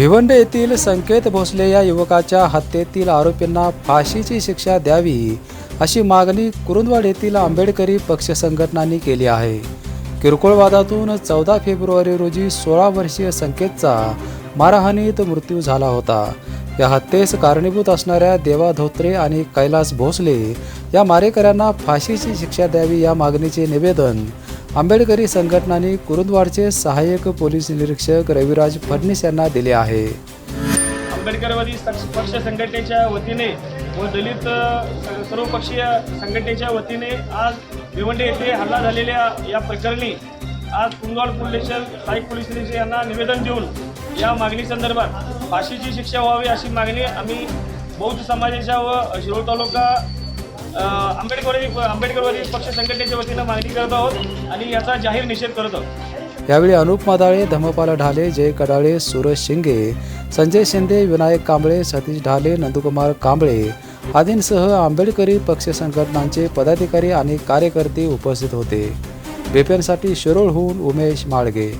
भिवंड येथील संकेत भोसले या युवकाच्या हत्येतील आरोपींना फाशीची शिक्षा द्यावी अशी मागणी कुरुंदवाड येथील आंबेडकरी पक्ष संघटनांनी केली आहे. किरकोळ वादातून चौदा फेब्रुवारी रोजी सोळा वर्षीय संकेतचा मारहाणीत मृत्यू झाला होता. या हत्येस कारणीभूत असणाऱ्या देवा धोत्रे आणि कैलास भोसले या मारेकऱ्यांना फाशीची शिक्षा द्यावी या मागणीचे निवेदन आंबेडकरी संघटनांनी कुरुंदवाडचे सहाय्यक पोलीस निरीक्षक रविराज फडणीस यांना दिले आहे. आंबेडकरवादी पक्ष संघटनेच्या वतीने व दलित सर्वपक्षीय संघटनेच्या वतीने आज भिवंडी येथे हल्ला झालेल्या या प्रकरणी आज कुंदवाड पोलीस स्थायिक पोलीस निरीक्षक यांना निवेदन देऊन या मागणी संदर्भात फाशीची शिक्षा व्हावी अशी मागणी आम्ही बौद्ध समाजाच्या व शिरोळ तालुका आंबेडकरवादी आंबेडकरवादी पक्ष संघटनेच्या वतीनं मागणी करत आहोत आणि याचा जाहीर निषेध करत आहोत. यावेळी अनुप मदाळे धम्मपाल ढाले जय कडाळे सूरज शिंगे संजय शिंदे विनायक कांबळे सतीश ढाले नंदकुमार कांबळे आदींसह आंबेडकरी पक्ष संघटनांचे पदाधिकारी आणि कार्यकर्ते उपस्थित होते. बेपेनसाठी शिरोळहून उमेश माळगे.